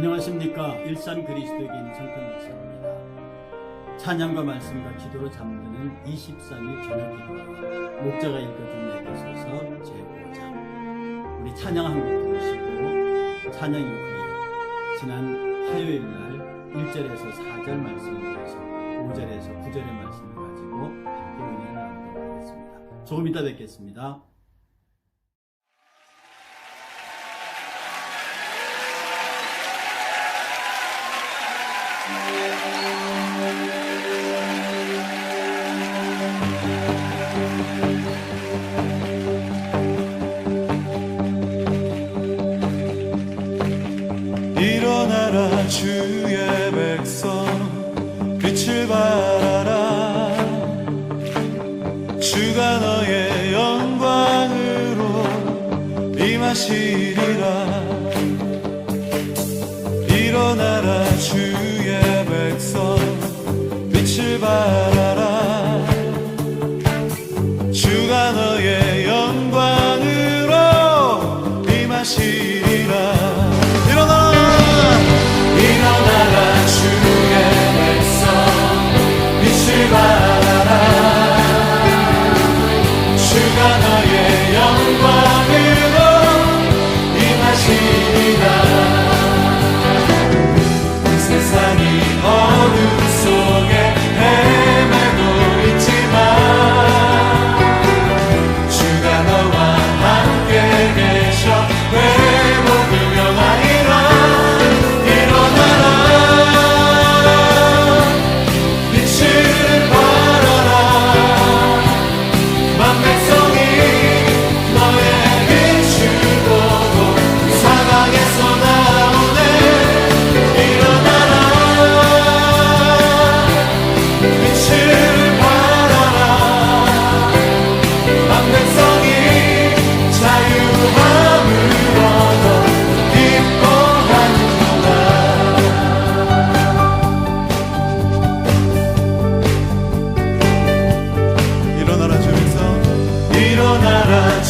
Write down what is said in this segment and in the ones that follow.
안녕하십니까 일산 그리스도의 김성태 목사입니다. 찬양과 말씀과 기도로 잠드는 23일 저녁 기도 목자가 읽어준 내게 서서 제5장 우리 찬양 한곡 부르시고 찬양 이후에 지난 화요일 날 1절에서 4절 말씀을 들어서 5절에서 9절의 말씀을 가지고 함께 은혜를 나누도록 하겠습니다. 조금 이따 뵙겠습니다.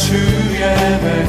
to heaven.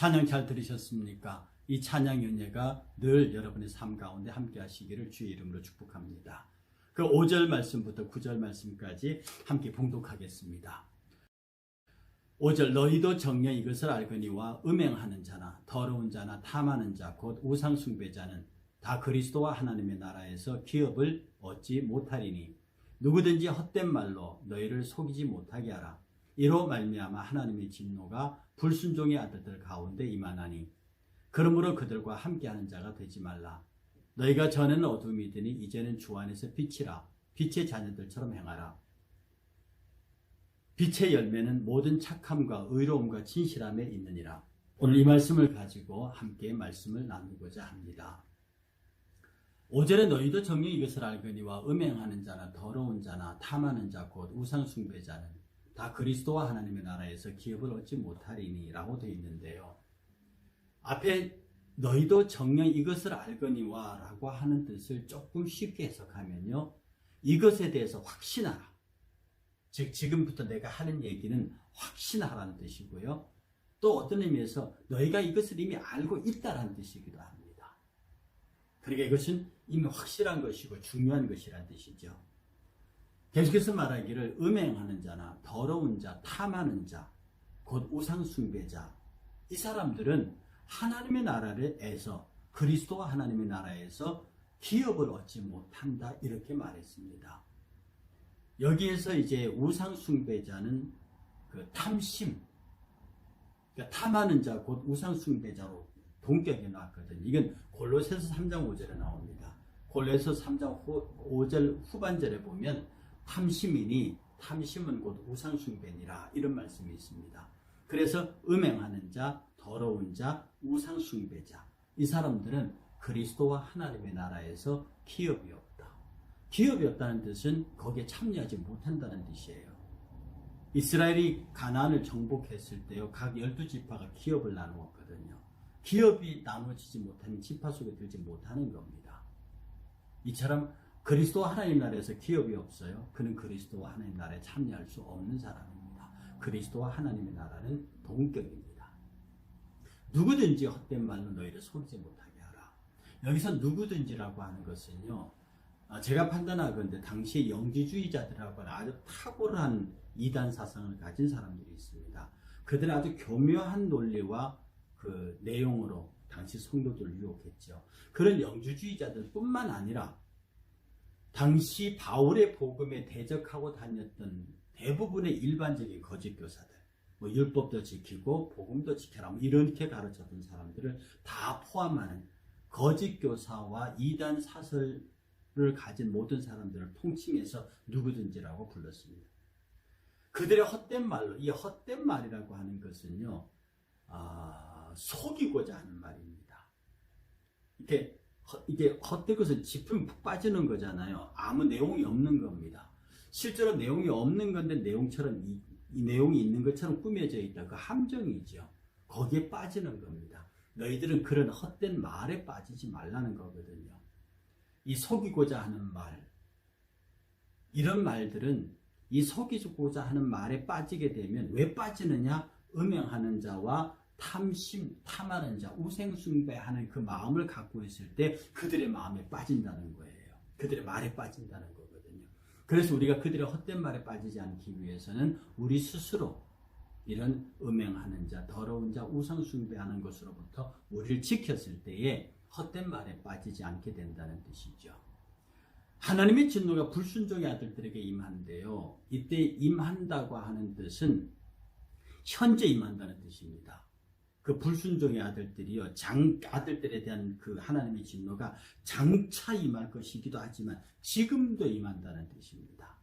찬양 잘 들으셨습니까? 이 찬양 연예가 늘 여러분의 삶 가운데 함께 하시기를 주의 이름으로 축복합니다. 그 5절 말씀부터 9절 말씀까지 함께 봉독하겠습니다. 5절 너희도 정녕 이것을 알거니와 음행하는 자나 더러운 자나 탐하는 자 곧 우상 숭배자는 다 그리스도와 하나님의 나라에서 기업을 얻지 못하리니 누구든지 헛된 말로 너희를 속이지 못하게 하라. 이로 말미암아 하나님의 진노가 불순종의 아들들 가운데 임하나니 그러므로 그들과 함께하는 자가 되지 말라. 너희가 전에는 어둠이더니 이제는 주 안에서 빛이라. 빛의 자녀들처럼 행하라. 빛의 열매는 모든 착함과 의로움과 진실함에 있느니라. 오늘 이 말씀을 가지고 함께 말씀을 나누고자 합니다. 5절에 너희도 정녕 이것을 알거니와 음행하는 자나 더러운 자나 탐하는 자 곧 우상 숭배자는 다 그리스도와 하나님의 나라에서 기업을 얻지 못하리니라고 되어 있는데요. 앞에 너희도 정녕 이것을 알거니와 라고 하는 뜻을 조금 쉽게 해석하면요. 이것에 대해서 확신하라. 즉 지금부터 내가 하는 얘기는 확신하라는 뜻이고요. 또 어떤 의미에서 너희가 이것을 이미 알고 있다라는 뜻이기도 합니다. 그러니까 이것은 이미 확실한 것이고 중요한 것이라는 뜻이죠. 계속해서 말하기를 음행하는 자나 더러운 자, 탐하는 자, 곧 우상 숭배자 이 사람들은 하나님의 나라에서 그리스도와 하나님의 나라에서 기업을 얻지 못한다 이렇게 말했습니다. 여기에서 이제 우상 숭배자는 그 탐심, 그러니까 탐하는 자 곧 우상 숭배자로 동격해 놨거든요. 이건 골로새서 3장 5절에 나옵니다. 골로새서 3장 5절 후반절에 보면 탐심이니 탐심은 곧 우상 숭배니라 이런 말씀이 있습니다. 그래서 음행하는 자, 더러운 자, 우상 숭배자 이 사람들은 그리스도와 하나님의 나라에서 기업이 없다. 기업이 없다는 뜻은 거기에 참여하지 못한다는 뜻이에요. 이스라엘이 가나안을 정복했을 때요 각 열두 지파가 기업을 나누었거든요. 기업이 나눠지지 못하면 지파 속에 들지 못하는 겁니다. 이처럼 그리스도와 하나님 나라에서 기업이 없어요. 그는 그리스도와 하나님 나라에 참여할 수 없는 사람입니다. 그리스도와 하나님의 나라는 동격입니다. 누구든지 헛된 말로 너희를 속이지 못하게 하라. 여기서 누구든지라고 하는 것은요. 아, 제가 판단하건대 당시의 영지주의자들하고 아주 탁월한 이단 사상을 가진 사람들이 있습니다. 그들은 아주 교묘한 논리와 그 내용으로 당시 성도들을 유혹했죠. 그런 영주주의자들 뿐만 아니라 당시 바울의 복음에 대적하고 다녔던 대부분의 일반적인 거짓 교사들, 뭐 율법도 지키고 복음도 지켜라, 뭐 이렇게 가르쳤던 사람들을 다 포함하는 거짓 교사와 이단 사설을 가진 모든 사람들을 통칭해서 누구든지라고 불렀습니다. 그들의 헛된 말로, 이 헛된 말이라고 하는 것은요, 아, 속이고자 하는 말입니다. 이렇게 허- 이게 것은 짚으면 푹 빠지는 거잖아요. 아무 내용이 없는 겁니다. 실제로 내용이 없는 건데 내용처럼 이, 이 내용이 있는 것처럼 꾸며져 있다. 그 함정이죠. 거기에 빠지는 겁니다. 너희들은 그런 헛된 말에 빠지지 말라는 거거든요. 이 속이고자 하는 말, 이런 말들은 이 속이고자 하는 말에 빠지게 되면 왜 빠지느냐? 음행하는 자와 탐심, 탐하는 자, 우생숭배하는 그 마음을 갖고 있을 때 그들의 마음에 빠진다는 거예요. 그들의 말에 빠진다는 거거든요. 그래서 우리가 그들의 헛된 말에 빠지지 않기 위해서는 우리 스스로 이런 음행하는 자, 더러운 자, 우상숭배하는 것으로부터 우리를 지켰을 때에 헛된 말에 빠지지 않게 된다는 뜻이죠. 하나님의 진노가 불순종의 아들들에게 임한데요. 이때 임한다고 하는 뜻은 현재 임한다는 뜻입니다. 그 불순종의 아들들이요, 장, 아들들에 대한 그 하나님의 진노가 장차 임할 것이기도 하지만 지금도 임한다는 뜻입니다.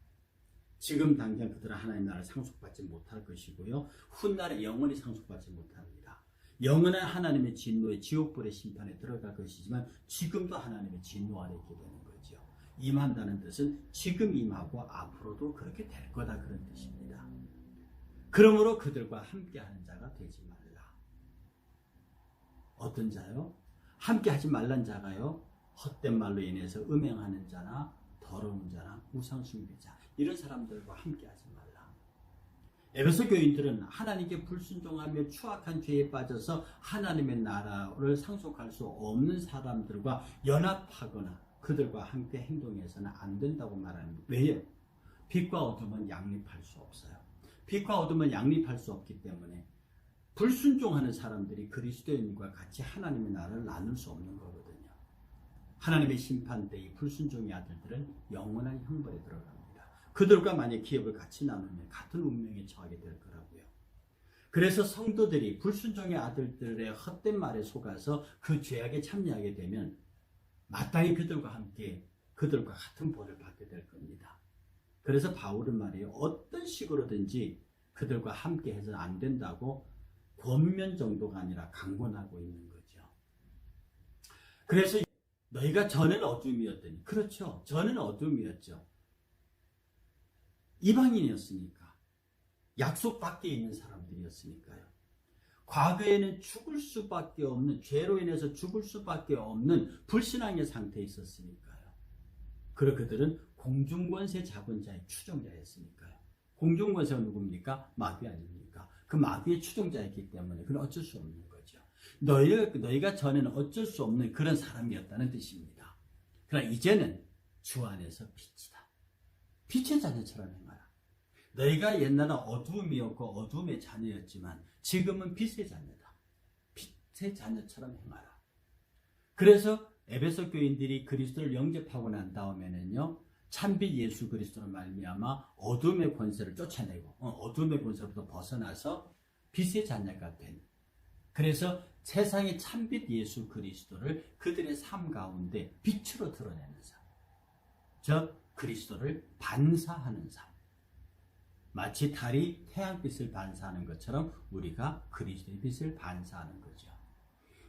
지금 당장 그들은 하나님 나라를 상속받지 못할 것이고요, 훗날에 영원히 상속받지 못합니다. 영원한 하나님의 진노의 지옥불의 심판에 들어갈 것이지만 지금도 하나님의 진노 아래 있게 되는 거죠. 임한다는 뜻은 지금 임하고 앞으로도 그렇게 될 거다 그런 뜻입니다. 그러므로 그들과 함께하는 자가 되지 말라. 어떤 자요? 함께 하지 말란 자가요. 헛된 말로 인해서 음행하는 자나 더러운 자나 우상숭배자 이런 사람들과 함께 하지 말라. 에베소 교인들은 하나님께 불순종하며 추악한 죄에 빠져서 하나님의 나라를 상속할 수 없는 사람들과 연합하거나 그들과 함께 행동해서는 안 된다고 말합니다. 왜요? 빛과 어둠은 양립할 수 없어요. 빛과 어둠은 양립할 수 없기 때문에 불순종하는 사람들이 그리스도인과 같이 하나님의 나라를 나눌 수 없는 거거든요. 하나님의 심판 때 이 불순종의 아들들은 영원한 형벌에 들어갑니다. 그들과 만약 기업을 같이 나누면 같은 운명에 처하게 될 거라고요. 그래서 성도들이 불순종의 아들들의 헛된 말에 속아서 그 죄악에 참여하게 되면 마땅히 그들과 함께 그들과 같은 벌을 받게 될 겁니다. 그래서 바울은 말이에요. 어떤 식으로든지 그들과 함께 해서는 안 된다고 권면 정도가 아니라 강권하고 있는 거죠. 그래서 너희가 전에는 어둠이었더니 그렇죠. 전에는 어둠이었죠. 이방인이었으니까 약속 밖에 있는 사람들이었으니까요. 과거에는 죽을 수밖에 없는 죄로 인해서 죽을 수밖에 없는 불신앙의 상태에 있었으니까요. 그러 그들은 공중권세 자본자의 추종자였으니까요. 공중권세가 누굽니까? 마귀 아닙니까? 그 마귀의 추종자였기 때문에 그는 어쩔 수 없는 거죠. 너희, 너희가 전에는 어쩔 수 없는 그런 사람이었다는 뜻입니다. 그러나 이제는 주 안에서 빛이다. 빛의 자녀처럼 행하라. 너희가 옛날은 어두움이었고 어두움의 자녀였지만 지금은 빛의 자녀다. 빛의 자녀처럼 행하라. 그래서 에베소 교인들이 그리스도를 영접하고 난 다음에는요. 참빛 예수 그리스도로 말미암아 어둠의 권세를 쫓아내고 어, 어둠의 권세로부터 벗어나서 빛의 자녀가 된 그래서 세상의 참빛 예수 그리스도를 그들의 삶 가운데 빛으로 드러내는 삶. 즉 그리스도를 반사하는 삶. 마치 달이 태양빛을 반사하는 것처럼 우리가 그리스도의 빛을 반사하는 거죠.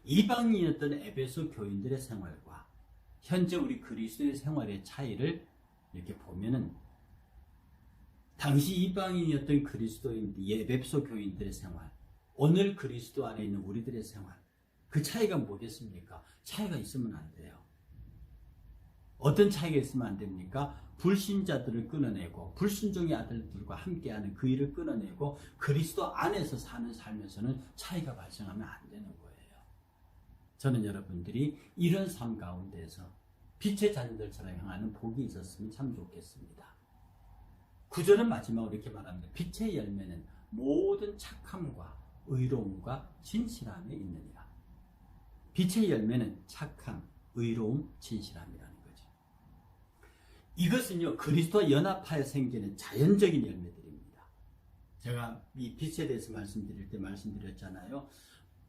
이방인이었던 에베소 교인들의 생활과 현재 우리 그리스도의 생활의 차이를 이렇게 보면은 당시 이방인이었던 그리스도인 예배소 교인들의 생활, 오늘 그리스도 안에 있는 우리들의 생활, 그 차이가 뭐겠습니까? 차이가 있으면 안 돼요. 어떤 차이가 있으면 안 됩니까? 불신자들을 끊어내고 불순종의 아들들과 함께하는 그 일을 끊어내고 그리스도 안에서 사는 삶에서는 차이가 발생하면 안 되는 거예요. 저는 여러분들이 이런 삶 가운데서 빛의 자녀들처럼 향하는 복이 있었으면 참 좋겠습니다. 구절은 마지막으로 이렇게 말합니다. 빛의 열매는 모든 착함과 의로움과 진실함에 있느니라. 빛의 열매는 착함, 의로움, 진실함이라는 거죠. 이것은요, 그리스도와 연합하여 생기는 자연적인 열매들입니다. 제가 이 빛에 대해서 말씀드릴 때 말씀드렸잖아요.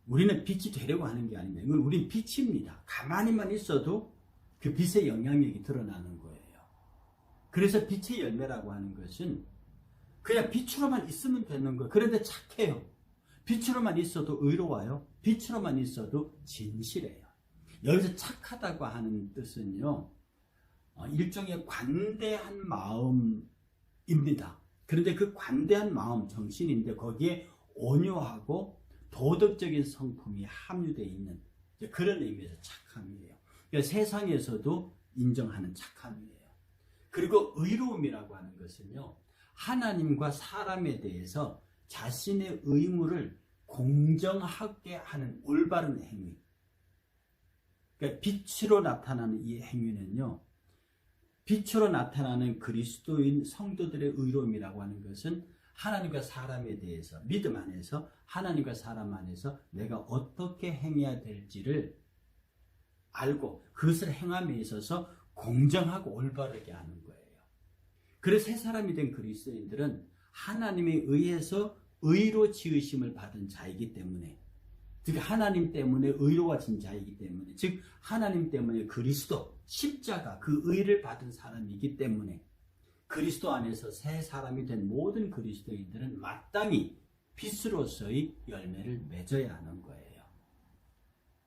우리는 빛이 되려고 하는 게 아닙니다. 이건 우린 빛입니다. 가만히만 있어도 그 빛의 영향력이 드러나는 거예요. 그래서 빛의 열매라고 하는 것은 그냥 빛으로만 있으면 되는 거예요. 그런데 착해요. 빛으로만 있어도 의로워요. 빛으로만 있어도 진실해요. 여기서 착하다고 하는 뜻은요, 어, 일종의 관대한 마음입니다. 그런데 그 관대한 마음, 정신인데 거기에 온유하고 도덕적인 성품이 함유되어 있는 그런 의미에서 착함이에요. 그러니까 세상에서도 인정하는 착함이에요. 그리고 의로움이라고 하는 것은요, 하나님과 사람에 대해서 자신의 의무를 공정하게 하는 올바른 행위. 그러니까 빛으로 나타나는 이 행위는요, 빛으로 나타나는 그리스도인 성도들의 의로움이라고 하는 것은 하나님과 사람에 대해서 믿음 안에서 하나님과 사람 안에서 내가 어떻게 행해야 될지를 알고 그것을 행함에 있어서 공정하고 올바르게 하는 거예요. 그래서 새 사람이 된 그리스도인들은 하나님에 의해서 의로 지으심을 받은 자이기 때문에 즉 하나님 때문에 의로워진 자이기 때문에 즉 하나님 때문에 그리스도 십자가 그 의를 받은 사람이기 때문에 그리스도 안에서 새 사람이 된 모든 그리스도인들은 마땅히 빛으로서의 열매를 맺어야 하는 거예요.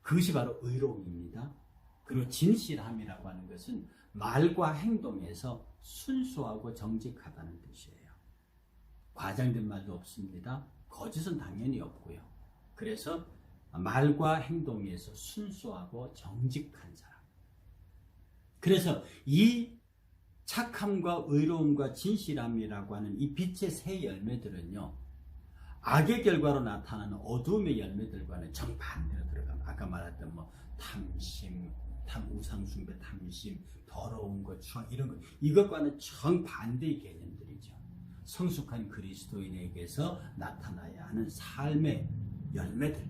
그것이 바로 의로움입니다. 그리고 진실함이라고 하는 것은 말과 행동에서 순수하고 정직하다는 뜻이에요. 과장된 말도 없습니다. 거짓은 당연히 없고요. 그래서 말과 행동에서 순수하고 정직한 사람. 그래서 이 착함과 의로움과 진실함이라고 하는 이 빛의 새 열매들은요, 악의 결과로 나타나는 어둠의 열매들과는 정반대로. 아까 말했던 뭐 탐심, 탐 우상 숭배, 탐심, 더러운 것, 추악 이런 것 이것과는 정반대의 개념들이죠. 성숙한 그리스도인에게서 나타나야 하는 삶의 열매들.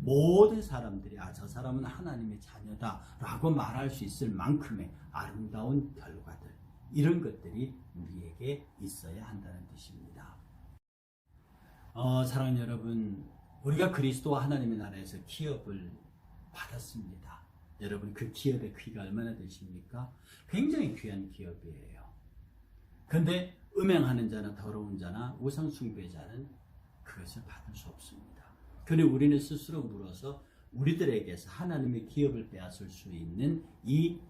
모든 사람들이 아 저 사람은 하나님의 자녀다라고 말할 수 있을 만큼의 아름다운 결과들 이런 것들이 우리에게 있어야 한다는 뜻입니다. 어, 사랑하는 여러분, 우리가 그리스도와 하나님의 나라에서 기업을 받았습니다. 여러분 그 기업의 크기가 얼마나 되십니까? 굉장히 귀한 기업이에요. 근데 음행하는 자나 더러운 자나 우상 숭배자는 그것을 받을 수 없습니다. 그런데 우리는 스스로 물어서 우리들에게서 하나님의 기업을 빼앗을 수 있는 이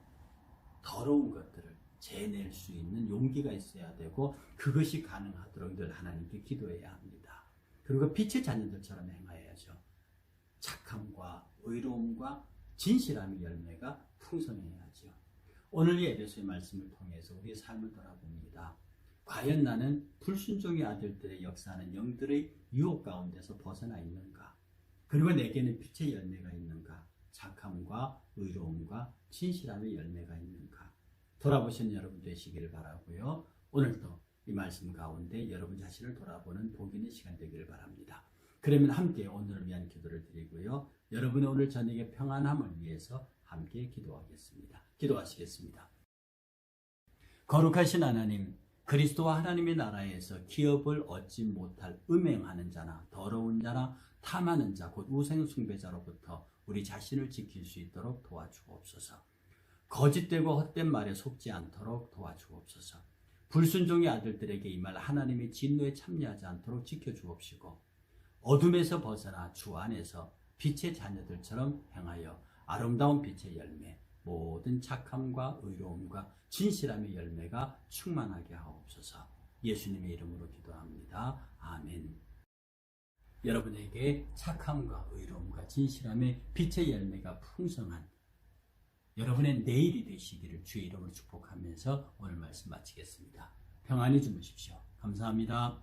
더러운 것들을 재낼 수 있는 용기가 있어야 되고 그것이 가능하도록 늘 하나님께 기도해야 합니다. 그리고 빛의 자녀들처럼 행하여야죠. 착함과 의로움과 진실함의 열매가 풍성해야죠. 오늘 이 에베소의 말씀을 통해서 우리의 삶을 돌아봅니다. 과연 나는 불순종의 아들들의 역사하는 영들의 유혹 가운데서 벗어나 있는가? 그리고 내게는 빛의 열매가 있는가? 착함과 의로움과 진실함의 열매가 있는가? 돌아보시는 여러분 되시기를 바라고요. 오늘도 이 말씀 가운데 여러분 자신을 돌아보는 복 있는 시간 되기를 바랍니다. 그러면 함께 오늘을 위한 기도를 드리고요. 여러분의 오늘 저녁의 평안함을 위해서 함께 기도하겠습니다. 기도하시겠습니다. 거룩하신 하나님, 그리스도와 하나님의 나라에서 기업을 얻지 못할 음행하는 자나 더러운 자나 탐하는 자, 곧 우생숭배자로부터 우리 자신을 지킬 수 있도록 도와주옵소서. 거짓되고 헛된 말에 속지 않도록 도와주옵소서. 불순종의 아들들에게 이말 하나님의 진노에 참여하지 않도록 지켜주옵시고 어둠에서 벗어나 주 안에서 빛의 자녀들처럼 행하여 아름다운 빛의 열매, 모든 착함과 의로움과 진실함의 열매가 충만하게 하옵소서. 예수님의 이름으로 기도합니다. 아멘. 여러분에게 착함과 의로움과 진실함의 빛의 열매가 풍성한 여러분의 내일이 되시기를 주의 이름으로 축복하면서 오늘 말씀 마치겠습니다. 평안히 주무십시오. 감사합니다.